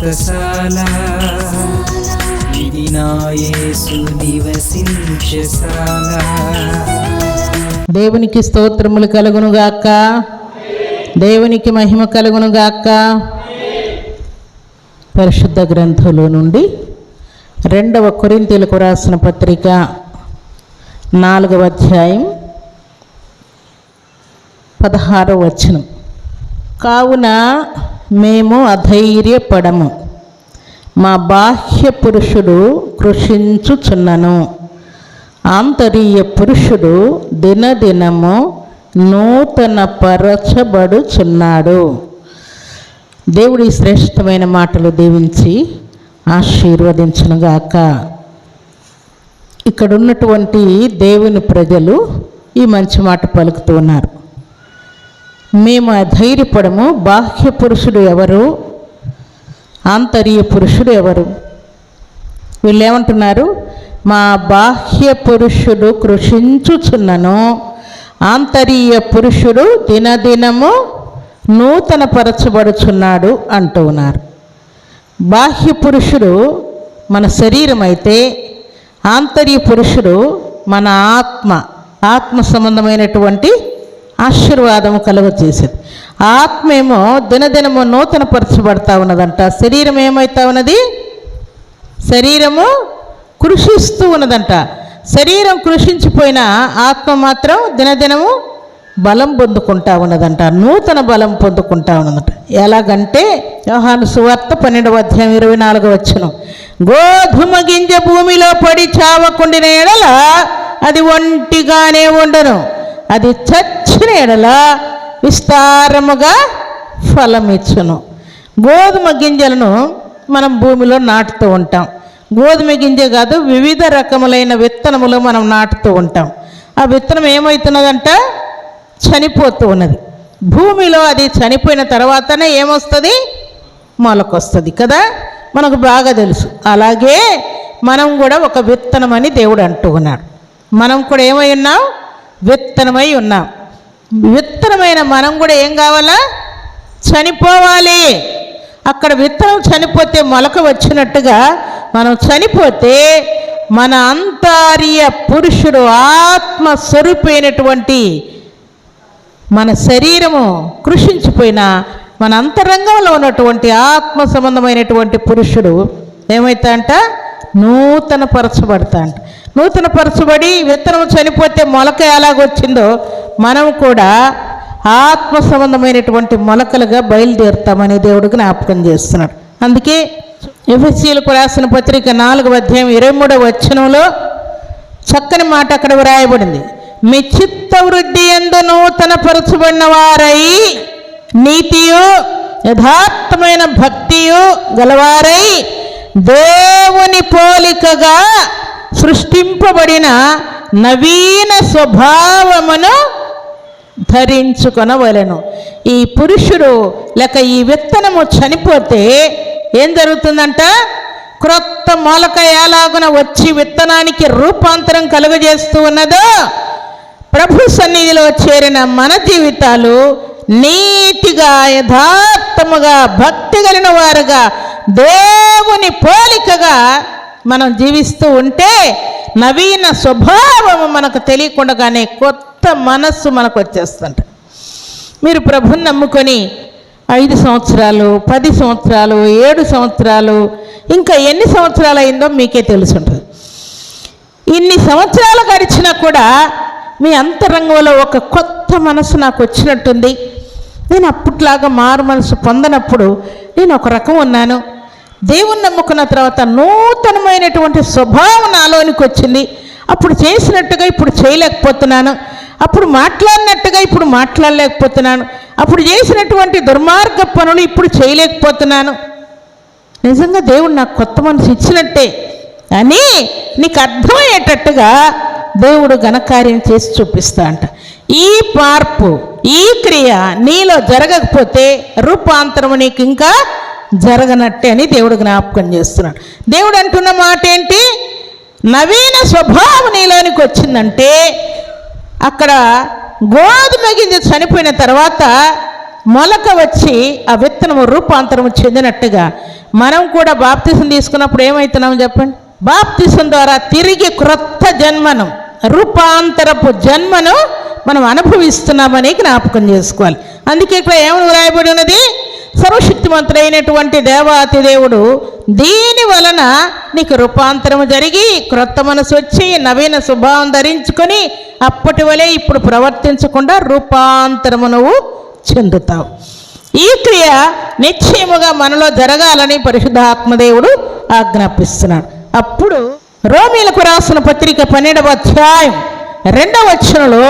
వ్రతశాల ఇది నివసించశాల దేవునికి స్తోత్రములు కలుగునుగాక దేవునికి మహిమ కలుగునుగాక పరిశుద్ధ గ్రంథంలో నుండి రెండవ కొరింతీలకు రాసిన పత్రిక నాలుగవ అధ్యాయం పదహారవ వచనం. కావున మేము అధైర్యపడము. మా బాహ్య పురుషుడు కృషించుచున్నను. ఆంతరీయ పురుషుడు దినదినము నూతన పరచబడుచున్నాడు దేవుడి శ్రేష్టమైన మాటలు దీవించి ఆశీర్వదించునుగాక. ఇక్కడ ఉన్నటువంటి దేవుని ప్రజలు ఈ మంచి మాట పలుకుతూ ఉన్నారు. మేము అధైర్యపడము. బాహ్య పురుషుడు ఎవరు? ఆంతరీయ పురుషుడు ఎవరు? వీళ్ళు ఏమంటున్నారు మా బాహ్య పురుషుడు కృషించుచున్నను. ఆంతరీయ పురుషుడు దినదినము నూతన పరచబడుచున్నాడు అంటూ ఉన్నారు. బాహ్య పురుషుడు మన శరీరం అయితే ఆంతర్య పురుషుడు మన ఆత్మ ఆత్మ సంబంధమైనటువంటి ఆశీర్వాదము కలుగజేసేది. ఆత్మ ఏమో దినదినము నూతన పరచబడతా ఉన్నదంట. శరీరం ఏమవుతా ఉన్నది? శరీరము కృషిస్తూ ఉన్నదంట. శరీరం కృషించిపోయిన ఆత్మ మాత్రం దినదినము బలం పొందుకుంటా ఉన్నదంట. నూతన బలం పొందుకుంటా ఉన్నదంట. ఎలాగంటే యోహాను సువార్త పన్నెండవ అధ్యాయం ఇరవై నాలుగు వచ్చును గోధుమ గింజ భూమిలో పడి చావకుండిన ఎడల అది ఒంటిగానే ఉండను. అది చచ్చిన ఎడల విస్తారముగా ఫలమిచ్చును. గోధుమ గింజలను మనం భూమిలో నాటుతూ ఉంటాం. గోధుమ గింజ కాదు వివిధ రకములైన విత్తనములు మనం నాటుతూ ఉంటాం. ఆ విత్తనం ఏమవుతున్నదంట చనిపోతూ ఉన్నది. భూమిలో అది చనిపోయిన తర్వాతనే ఏమొస్తుంది? మొలకొస్తుంది కదా? మనకు బాగా తెలుసు. అలాగే మనం కూడా ఒక విత్తనం అని దేవుడు అంటూ ఉన్నాడు. మనం కూడా ఏమై ఉన్నాం? విత్తనమై ఉన్నాం. విత్తనమైన మనం కూడా ఏం కావాలా? చనిపోవాలి. అక్కడ విత్తనం చనిపోతే మొలక వచ్చినట్టుగా మనం చనిపోతే మన అంతర్య పురుషుడు ఆత్మ స్వరూపైనటువంటి మన శరీరము కృషించిపోయిన మన అంతరంగంలో ఉన్నటువంటి ఆత్మ సంబంధమైనటువంటి పురుషుడు ఏమవుతా అంట నూతన పరచబడతా అంట నూతన పరచబడి విత్తనం చనిపోతే మొలక ఎలాగొచ్చిందో మనం కూడా ఆత్మ సంబంధమైనటువంటి మొలకలుగా బయలుదేరుతామని దేవుడు జ్ఞాపకం చేస్తున్నాడు. అందుకే ఎఫ్ఎస్సీలకు రాసిన పత్రిక నాలుగు అధ్యాయం ఇరవై మూడవ వచనంలో చక్కని మాట అక్కడ వ్రాయబడింది. మీ చిత్త వృద్ధి ఎందు నూతన పరచబడిన వారై నీతియు యథార్థమైన భక్తియు గలవారై దేవుని పోలికగా సృష్టింపబడిన నవీన స్వభావమును ధరించుకొనవలెను. ఈ పురుషుడు లేక ఈ విత్తనము చనిపోతే ఏం జరుగుతుందంట? క్రొత్త మొలక ఎలాగున వచ్చి విత్తనానికి రూపాంతరం కలుగజేస్తూ ఉన్నదో ప్రభు సన్నిధిలో చేరిన మన జీవితాలు నీతిగా యథార్థముగా భక్తి కలిగిన వారుగా దేవుని పోలికగా మనం జీవిస్తూ ఉంటే నవీన స్వభావము మనకు తెలియకుండానే కొత్త మనస్సు మనకు వచ్చేస్తుంట. మీరు ప్రభుని నమ్ముకొని ఐదు సంవత్సరాలు పది సంవత్సరాలు ఏడు సంవత్సరాలు ఇంకా ఎన్ని సంవత్సరాలు అయిందో మీకే తెలుసుంటుంది. ఇన్ని సంవత్సరాలు గడిచినా కూడా మీ అంతరంగంలో ఒక కొత్త మనసు నాకు వచ్చినట్టుంది. నేను అప్పట్లాగా మారు మనసు పొందనప్పుడు నేను ఒక రకం ఉన్నాను. దేవుని నమ్ముకున్న తర్వాత నూతనమైనటువంటి స్వభావం నాలోనికి వచ్చింది. అప్పుడు చేసినట్టుగా ఇప్పుడు చేయలేకపోతున్నాను. అప్పుడు మాట్లాడినట్టుగా ఇప్పుడు మాట్లాడలేకపోతున్నాను. అప్పుడు చేసినటువంటి దుర్మార్గ పనులు ఇప్పుడు చేయలేకపోతున్నాను. నిజంగా దేవుడు నాకు కొత్త మనసు ఇచ్చినట్టే. అని నీకు అర్థమయ్యేటట్టుగా దేవుడు ఘనకార్యం చేసి చూపిస్తా అంట. ఈ మార్పు ఈ క్రియ నీలో జరగకపోతే రూపాంతరము నీకు ఇంకా జరగనట్టే అని దేవుడు జ్ఞాపకం చేస్తున్నాడు. దేవుడు అంటున్న మాట ఏంటి? నవీన స్వభావం నీలోనికి వచ్చిందంటే అక్కడ గోధుమ గింజ చనిపోయిన తర్వాత మొలక వచ్చి ఆ విత్తనము రూపాంతరము చెందినట్టుగా మనం కూడా బాప్తిసం తీసుకున్నప్పుడు ఏమవుతున్నాం చెప్పండి? బాప్తిసం ద్వారా తిరిగి క్రొత్త జన్మను రూపాంతరపు జన్మను మనం అనుభవిస్తున్నామని జ్ఞాపకం చేసుకోవాలి. అందుకే ఇక్కడ ఏమని రాయబడి ఉన్నది? సర్వశక్తిమంతుడైనటువంటి దేవాతి దేవుడు దీని వలన నీకు రూపాంతరము జరిగి క్రొత్త మనసు వచ్చి నవీన స్వభావం ధరించుకొని అప్పటి వలె ఇప్పుడు ప్రవర్తించకుండా రూపాంతరము నువ్వు చెందుతావు. ఈ క్రియ నిశ్చయముగా మనలో జరగాలని పరిశుద్ధాత్మదేవుడు ఆజ్ఞాపిస్తున్నాడు. అప్పుడు రోమిలకు రాసిన పత్రిక పన్నెండవ అధ్యాయం రెండవ వచనంలో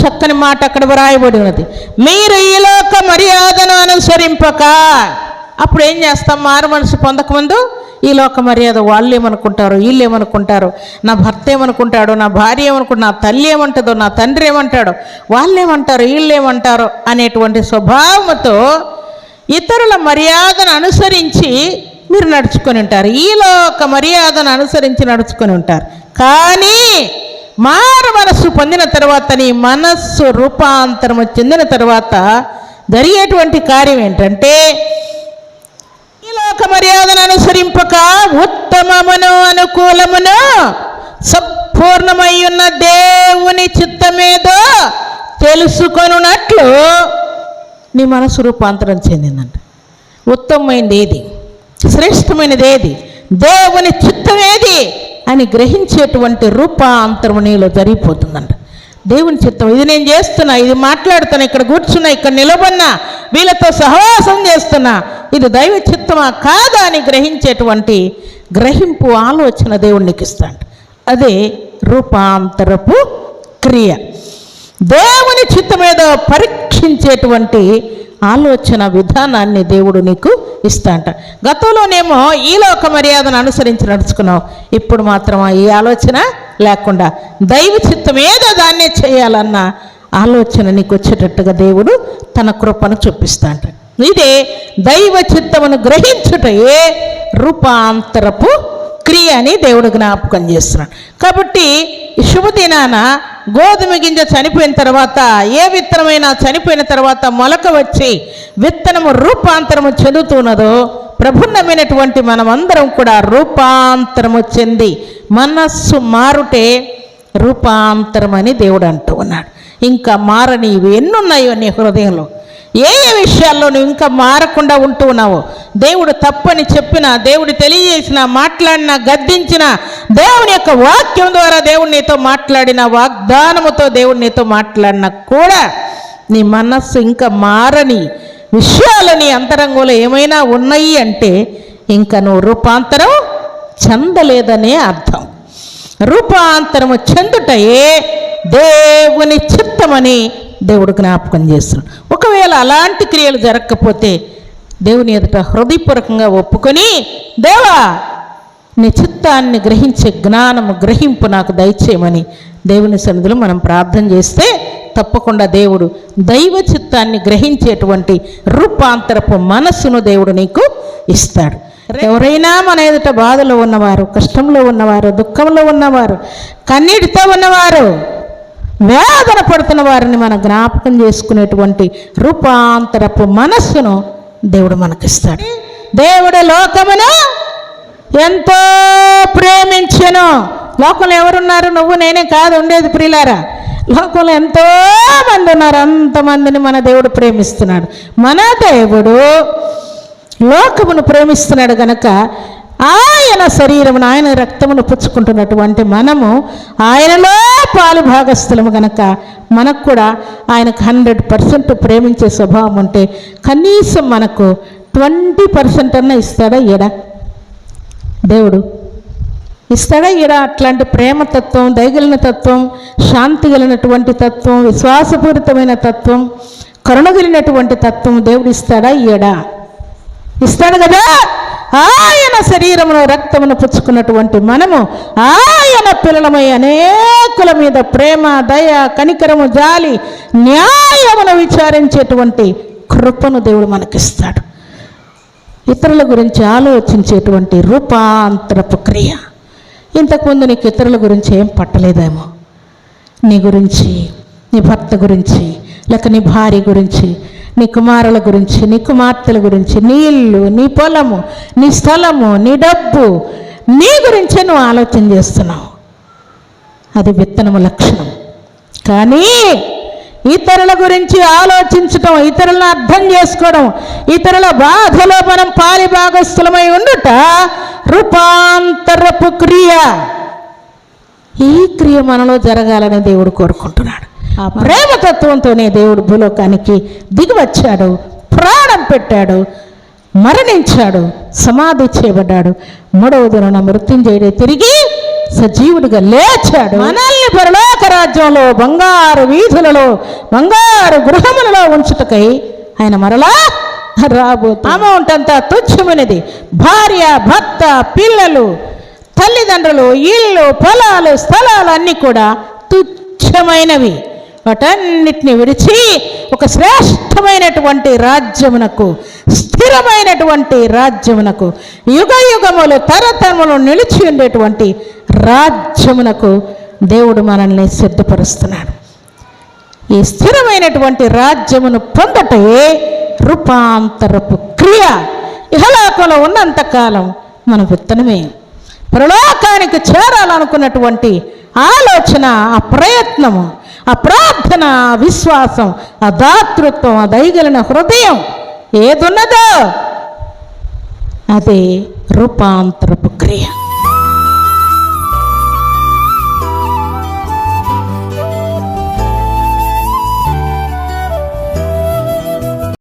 చక్కని మాట అక్కడ వ్రాయబడి ఉన్నది. మీరు ఈ లోక మర్యాదను అనుసరింపక. అప్పుడు ఏం చేస్తాం? మారు మనసు పొందకముందు ఈ లోక మర్యాద వాళ్ళు ఏమనుకుంటారు? వీళ్ళు ఏమనుకుంటారు? నా భర్త ఏమనుకుంటాడు? నా భార్య ఏమనుకుంటా నా తల్లి ఏమంటుందో నా తండ్రి ఏమంటాడు? వాళ్ళు ఏమంటారు? వీళ్ళు ఏమంటారు? అనేటువంటి స్వభావంతో ఇతరుల మర్యాదను అనుసరించి మీరు నడుచుకొని ఉంటారు. ఈ లోక మర్యాదను అనుసరించి నడుచుకొని ఉంటారు. కానీ మారు మనస్సు పొందిన తర్వాత నీ మనస్సు రూపాంతరము చెందిన తర్వాత జరిగేటువంటి కార్యం ఏంటంటే ఈ లోక మర్యాదను అనుసరింపక ఉత్తమమును అనుకూలమును సంపూర్ణమై ఉన్న దేవుని చిత్తమేదో తెలుసుకొనున్నట్లు నీ మనసు రూపాంతరం చెందిందంట. ఉత్తమమైనది ఏది శ్రేష్టమైనది ఏది దేవుని చిత్తం ఏది అని గ్రహించేటువంటి రూపాంతరం నీలో జరిగిపోతుందంట. దేవుని చిత్తం ఇది నేను చేస్తున్నా ఇది మాట్లాడుతున్నా ఇక్కడ కూర్చున్నా ఇక్కడ నిలబడినా వీళ్ళతో సహవాసం చేస్తున్నా ఇది దైవ చిత్తమా కాదా అని గ్రహించేటువంటి గ్రహింపు ఆలోచన దేవునికి ఇస్తాడు అదే రూపాంతరపు క్రియ. దేవుని చిత్తమేదో పరీక్షించేటువంటి ఆలోచన విధానాన్ని దేవుడు నీకు ఇస్తాంట. గతంలోనేమో ఈ లోక మర్యాదను అనుసరించి నడుచుకున్నావు. ఇప్పుడు మాత్రం ఈ ఆలోచన లేకుండా దైవ చిత్తం ఏదో దాన్నే చేయాలన్న ఆలోచన నీకు వచ్చేటట్టుగా దేవుడు తన కృపను చూపిస్తాంట. ఇదే దైవ చిత్తమును గ్రహించుటయే రూపాంతరపు క్రియ అని దేవుడు జ్ఞాపకం చేస్తున్నాడు. కాబట్టి శుభదినాన గోధుమ గింజ చనిపోయిన తర్వాత ఏ విత్తనమైనా చనిపోయిన తర్వాత మొలక వచ్చి విత్తనము రూపాంతరము చెందుతున్నదో ప్రభున్నమైనటువంటి మనమందరం కూడా రూపాంతరము చెంది మనస్సు మారుటే రూపాంతరం అని దేవుడు అంటూ ఉన్నాడు. ఇంకా మారని ఇవి ఎన్నున్నాయో నీ హృదయంలో? ఏ ఏ విషయాల్లో నువ్వు ఇంకా మారకుండా ఉంటూ ఉన్నావు దేవుడు తప్పని చెప్పిన దేవుడు తెలియజేసిన మాట్లాడిన గద్దించిన దేవుని యొక్క వాక్యం ద్వారా దేవుడు నీతో మాట్లాడిన వాగ్దానముతో దేవుడు నీతో మాట్లాడినా కూడా నీ మనస్సు ఇంకా మారని విషయాలు నీ అంతరంగంలో ఏమైనా ఉన్నాయి అంటే ఇంకా నువ్వు రూపాంతరం చెందలేదనే అర్థం. రూపాంతరము చెందుటయే దేవుని చిత్తమని దేవుడు జ్ఞాపకం చేస్తున్నాడు. ఒకవేళ అలాంటి క్రియలు జరగకపోతే దేవుని ఎదుట హృదయపూర్వకంగా ఒప్పుకొని దేవా నీ చిత్తాన్ని గ్రహించే జ్ఞానము గ్రహింపు నాకు దయచేయమని దేవుని సన్నిధిలో మనం ప్రార్థన చేస్తే తప్పకుండా దేవుడు దైవ చిత్తాన్ని గ్రహించేటువంటి రూపాంతరపు మనస్సును దేవుడు నీకు ఇస్తాడు. ఎవరైనా మన ఎదుట బాధలో ఉన్నవారు కష్టంలో ఉన్నవారు దుఃఖంలో ఉన్నవారు కన్నీటితో ఉన్నవారు వేదన పడుతున్న వారిని మన జ్ఞాపకం చేసుకునేటువంటి రూపాంతరపు మనస్సును దేవుడు మనకిస్తాడు. దేవుడు లోకమును ఎంతో ప్రేమించను. లోకంలో ఎవరున్నారు? నువ్వు నేనే కాదు ఉండేది ప్రియులారా. లోకంలో ఎంతో మంది ఉన్నారు. అంతమందిని మన దేవుడు ప్రేమిస్తున్నాడు. మన దేవుడు లోకమును ప్రేమిస్తున్నాడు గనక ఆయన శరీరమును ఆయన రక్తమును పుచ్చుకుంటున్నటువంటి మనము ఆయనలో పాలు భాగస్థులము గనక మనకు కూడా ఆయనకు హండ్రెడ్ పర్సెంట్ ప్రేమించే స్వభావం ఉంటే కనీసం మనకు ట్వంటీ పర్సెంట్ అన్న ఇస్తాడా ఎడా దేవుడు ఇస్తాడా ఈడ? అట్లాంటి ప్రేమతత్వం దయగలిన తత్వం శాంతి కలిగినటువంటి తత్వం విశ్వాసపూరితమైన తత్వం కరుణగలిగినటువంటి తత్వం దేవుడు ఇస్తాడా ఈడా? ఇస్తాడు కదా? ఆయన శరీరమును రక్తమును పుచ్చుకున్నటువంటి మనము ఆయన పిల్లలమై అనేకుల మీద ప్రేమ దయ కనికరము జాలి న్యాయమును విచారించేటువంటి కృపను దేవుడు మనకిస్తాడు. ఇతరుల గురించి ఆలోచించేటువంటి రూపాంతరపు క్రియ. ఇంతకుముందు నీకు ఇతరుల గురించి ఏం పట్టలేదేమో. నీ గురించి నీ భర్త గురించి లేక నీ భార్య గురించి నీ కుమారుల గురించి నీ కుమార్తెల గురించి నీ ఇల్లు నీ పొలము నీ స్థలము నీ డబ్బు నీ గురించే నువ్వు ఆలోచన చేస్తున్నావు. అది విత్తనము లక్షణం. కానీ ఇతరుల గురించి ఆలోచించటం ఇతరులను అర్థం చేసుకోవడం ఇతరుల బాధలో మనం పాలిభాగస్థులమై ఉండుట రూపాంతరపు క్రియ. ఈ క్రియ మనలో జరగాలని దేవుడు కోరుకుంటున్నాడు. ఆ ప్రేమతత్వంతోనే దేవుడు భూలోకానికి దిగి వచ్చాడు ప్రాణం పెట్టాడు మరణించాడు సమాధి చేయబడ్డాడు. మూడవ దిన మృత్యుంజయుడే తిరిగి సజీవుడిగా లేచాడు. మనల్ని పరలోక రాజ్యంలో బంగారు వీధులలో బంగారు గృహములలో ఉంచుటకై ఆయన మరలా రాబోతు అమౌంట్ అంతా తుచ్చమైనది భార్య భర్త పిల్లలు తల్లిదండ్రులు ఇల్లు పొలాలు స్థలాలు అన్నీ కూడా తుచ్చమైనవి వాటన్నిటిని విడిచి ఒక శ్రేష్టమైనటువంటి రాజ్యమునకు స్థిరమైనటువంటి రాజ్యమునకు యుగ యుగములు తరతరములు నిలిచి ఉండేటువంటి రాజ్యమునకు దేవుడు మనల్ని సిద్ధపరుస్తున్నాడు. ఈ స్థిరమైనటువంటి రాజ్యమును పొందటే రూపాంతరపు క్రియ. ఇహలోకంలో ఉన్నంతకాలం మన విత్తనమే. పరలోకానికి చేరాలనుకున్నటువంటి ఆలోచన ఆ ప్రయత్నము ఆ ప్రార్థన విశ్వాసం ఆ దాతృత్వం ఆ దయగలిన హృదయం ఏదున్నదో అది రూపాంతరపు క్రియ.